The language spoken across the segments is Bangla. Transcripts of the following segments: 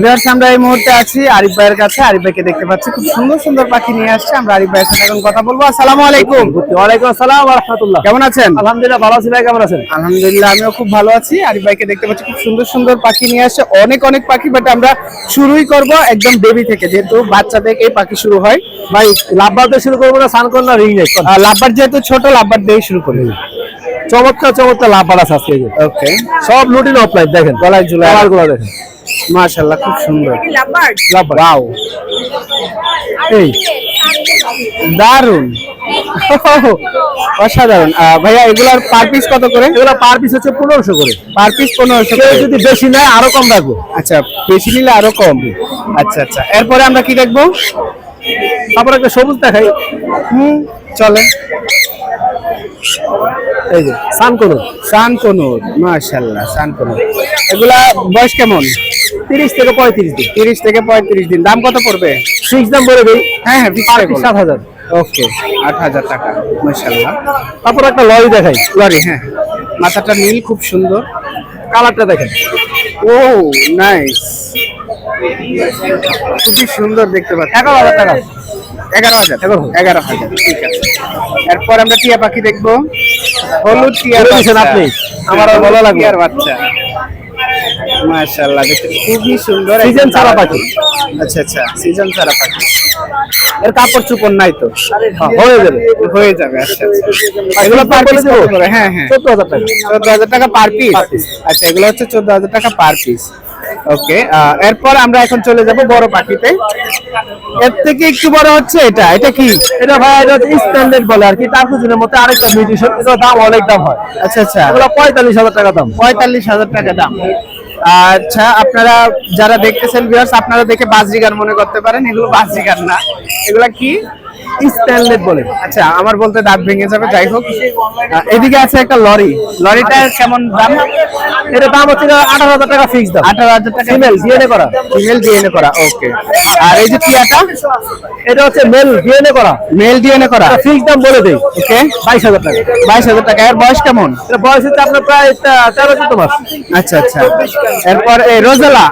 ভিউয়ার্স আমরা এই মুহূর্তে আছি আরিফ ভাইয়ের কাছে। আরিফ ভাইকে দেখতে পাচ্ছি। খুব সুন্দর সুন্দর পাখি নিয়ে আসছে। আমরা আরিফ ভাইয়ের সাথে এখন কথা বলব। আসসালামু আলাইকুম। ওয়ালাইকুম আসসালাম ওয়া রাহমাতুল্লাহ। কেমন আছেন? আলহামদুলিল্লাহ ভালো আছি ভাই কেমন আছেন? আলহামদুলিল্লাহ আমিও খুব ভালো আছি। আরিফ ভাইকে দেখতে পাচ্ছি খুব সুন্দর সুন্দর পাখি নিয়ে আসছে। অনেক অনেক পাখি বাট আমরা শুরুই করব একদম বেবি থেকে যেহেতু বাচ্চা থেকে এই পাখি শুরু হয়। ভাই লাভবার দিয়ে শুরু করব না সানকন না রিং নেক লাভবার যেহেতু ছোট লাভবার দিয়ে শুরু করি। চমৎকার চমৎকার লাভবার আছে আজকে। ওকে সব লুটিন অফলাইন দেখেন। গলায়গুলো দেখেন। মাশাআল্লাহ খুব সুন্দর। ওয়াও। এই দারুণ অসাধারণ। ভাইয়া এগুলার পার পিস কত করে? এগুলো পার পিস হচ্ছে পনেরোশো করে। পার পিস পনেরোশো কেউ যদি বেশি নেয় আরও কম রাখব। আচ্ছা বেশি নিলে আরও কম। আচ্ছা আচ্ছা। এরপরে আমরা কি দেখব? তারপর একটা সবুজ দেখাই। হুম চলে এই যে সানকনুর সানকনুর মাশাল্লাহ সানকনুর এগুলা বয়স কেমন? তিরিশ থেকে পঁয়ত্রিশ দিন। তিরিশ থেকে পঁয়ত্রিশ দিন। দাম কত পড়বে? ফিক্স দাম বলে দিই। হ্যাঁ হ্যাঁ বলো। সাত হাজার। ওকে আট হাজার টাকা মাশাল্লাহ তারপর একটা লরি দেখাই। লরি হ্যাঁ। মাথাটা নীল খুব সুন্দর। কালারটা দেখেন। ও নাইস খুবই সুন্দর দেখতে পাচ্ছি। এগারো হাজার টাকা। এগারো হাজার। এগারো হাজার। ঠিক আছে। এরপর আমরা টিয়া পাখি দেখব। হলুদ বলে আপনি। আমার ভালো লাগল। টিয়ার বাচ্চা। মাশাআল্লাহ দেখতে খুবই সুন্দর ছাড়া তারা- পাখি। আচ্ছা আচ্ছা সিজন ছাড়া পাখি। এর কাপড় চুপড় নাই তো? হ্যাঁ, যাবে। হয়ে যাবে আচ্ছা আচ্ছা। এগুলো পার পিস হ্যাঁ হ্যাঁ। চোদ্দ হাজার টাকা। চোদ্দ হাজার টাকা পার পিস আচ্ছা এগুলো হচ্ছে চোদ্দ হাজার টাকা পার পিস ওকে এরপর আমরা এখন চলে যাব বড় পাখিতে। এর থেকে একটু বড় হচ্ছে এটা। এটা কি? এটা ভাই এটা স্ট্যান্ডার্ড বলে আর কি। পিছনের মধ্যে আরেকটা মিউজিশন এটা দাম অনেক দাম হয়। আচ্ছা আচ্ছা। এগুলো পঁয়তাল্লিশ হাজার টাকা দাম। পঁয়তাল্লিশ হাজার টাকা দাম। আচ্ছা আপনারা যারা দেখতেছেন ভিউয়ার্স আপনারা দেখে বাজরিগার মনে করতে পারেন। এগুলো বাজরিগার না। এগুলা কি? স্ট্যান্ডার্ড বলে। আচ্ছা আমার বলতে দাঁত ভেঙে যাবে যাই হোক। এদিকে আছে একটা লরি। লরিটা কেমন দাম? এটা দাম হচ্ছে আঠারো হাজার টাকা ফিক্স দাম। আঠারো হাজার টাকা ফিমেল ডিএনএ করা। ফিমেল ডিএনএ করা ওকে আর এই যে টিয়াটা এটা হচ্ছে মেল ডিএনএ করা। মেল ডিএনএ করা। ফিক্স দাম বলে দেই ওকে বাইশ হাজার টাকা। বাইশ হাজার টাকা। এর বয়স কেমন? এটা বয়স হচ্ছে আপনার প্রায় তেরো চোদ্দ মাস। আচ্ছা আচ্ছা। এরপর এই রোজেলা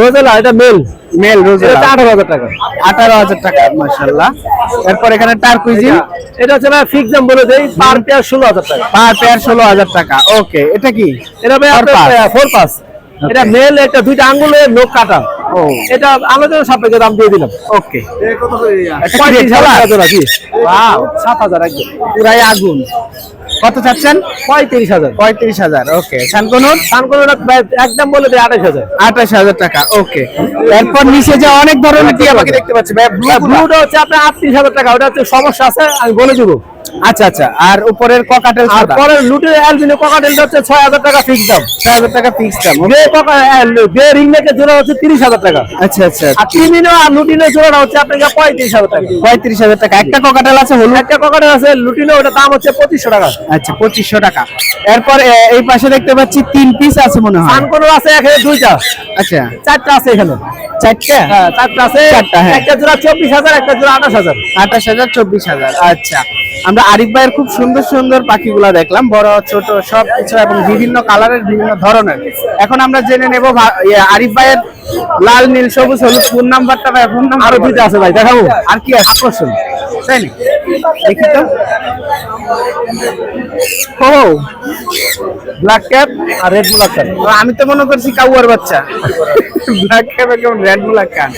রোজেলা এটা মেল? মেল এটা রোজেলা আঠারো হাজার টাকা। আঠারো হাজার টাকা মাশাল্লাহ এরপর এখানে টার্কুইজিন এটা হচ্ছে ভাই ফিক্স দাম বলে দেই পার পেয়ার ষোলো হাজার টাকা। পার পেয়ার ষোলো হাজার টাকা ওকে এটা কি? এটা ভাই। ফোর পাস এটা মেল একটা দুইটা আঙ্গুলের নখ কাটা। ও। এটা আলোচনা সাপেক্ষে দাম দিয়ে দিলাম। ওকে পঁয়ত্রিশ হাজার টাকা কি সাত হাজার একদম। পুরাই আগুন। কত চাচ্ছেন? পঁয়ত্রিশ হাজার। পঁয়ত্রিশ হাজার ওকে শানকনুর সানকোনোটা একদম বলে আঠাশ হাজার। আঠাশ হাজার টাকা ওকে এরপর নিচে যে অনেক ধরনের টিয়া পাখি দেখতে পাচ্ছি ব্লুটা হচ্ছে আপনার আটত্রিশ হাজার টাকা ওটা হচ্ছে সমস্যা আছে আমি বলে দিব। আচ্ছা আচ্ছা আর উপরের ককাটেল আর পরের অ্যালবিনো ককাটেলটা হচ্ছে ছয় হাজার টাকা ফিক্স দাম। ছয় হাজার টাকা ফিক্স দাম বে ককা বে রিং জোড়া হচ্ছে তিরিশ হাজার টাকা। আচ্ছা আচ্ছা আর ক্রিমিনো আর লুটিনের জোড়াটা হচ্ছে আপনার পঁয়ত্রিশ হাজার টাকা। পঁয়ত্রিশ হাজার টাকা একটা ককাটেল আছে হলুদ? একটা ককাটেল আছে লুটিনো ওটা দাম হচ্ছে পঁচিশশো টাকা। আচ্ছা পঁচিশশো টাকা। এরপর এই পাশে দেখতে পাচ্ছি তিন পিস আছে মনে হয়। সানকোনো আছে এখানে দুইটা। আচ্ছা। চারটা আছে এখানে। চারটা? হ্যাঁ চারটা আছে। চারটা, হ্যাঁ। একটা জোড়া চব্বিশ হাজার একটা জোড়া আঠাশ হাজার। আঠাশ হাজার চব্বিশ হাজার। আচ্ছা। আমরা আরিফ ভাইয়ের খুব সুন্দর সুন্দর পাখিগুলা দেখলাম। বড় ছোট সব কিছু এবং বিভিন্ন কালারের বিভিন্ন ধরনের। এখন আমরা জেনে নেব আরিফ ভাইয়ের লাল নীল সবুজ হলুদ ফোন নাম্বারটা ভাই ফোন নাম্বার আরও দুইটা আছে ভাই দেখাবো। আর কি আছে? আকর্ষণ। তাই না দেখি তো ও ব্ল্যাক ক্যাপ আর রেড ব্ল্যাক ক্যাপ আমি তো মনে করছি কাউয়ার বাচ্চা। ব্ল্যাক ক্যাপ কেমন রেড ব্ল্যাক কান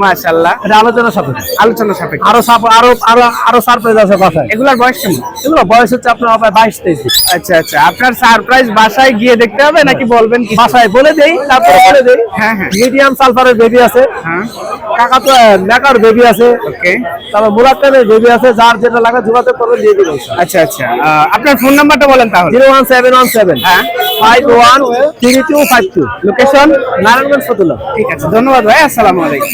মাশাআল্লাহ। এটা আলোচনা সাপেক্ষে। আলোচনা সাপেক্ষে। আরও সাপ- আরও আরও আরও সারপ্রাইজ আছে বাসায়। এগুলার বয়স কেমন? এগুলো বয়স হচ্ছে আপনার প্রায় বাইশ তেইশ। আচ্ছা আচ্ছা। আপনার সারপ্রাইজ বাসায় গিয়ে দেখতে হবে নাকি বলবেন কি বাসায় বলে দেই তারপরে বলে দেই। হ্যাঁ হ্যাঁ। মিডিয়াম সালফারের বেবি আছে। হ্যাঁ। বেবি আছে। ওকে তারপর মুরাক্কানের বেবি আছে যার যেটা লাগে যোগাযোগ করবে দিয়ে দিবেন। আচ্ছা আচ্ছা। আপনার ফোন নাম্বারটা বলেন তাহলে। Zero one seven one seven. হ্যাঁ। Five one three two five two location Narayanganj Fatullah ঠিক আছে ধন্যবাদ ভাই আসসালামু আলাইকুম।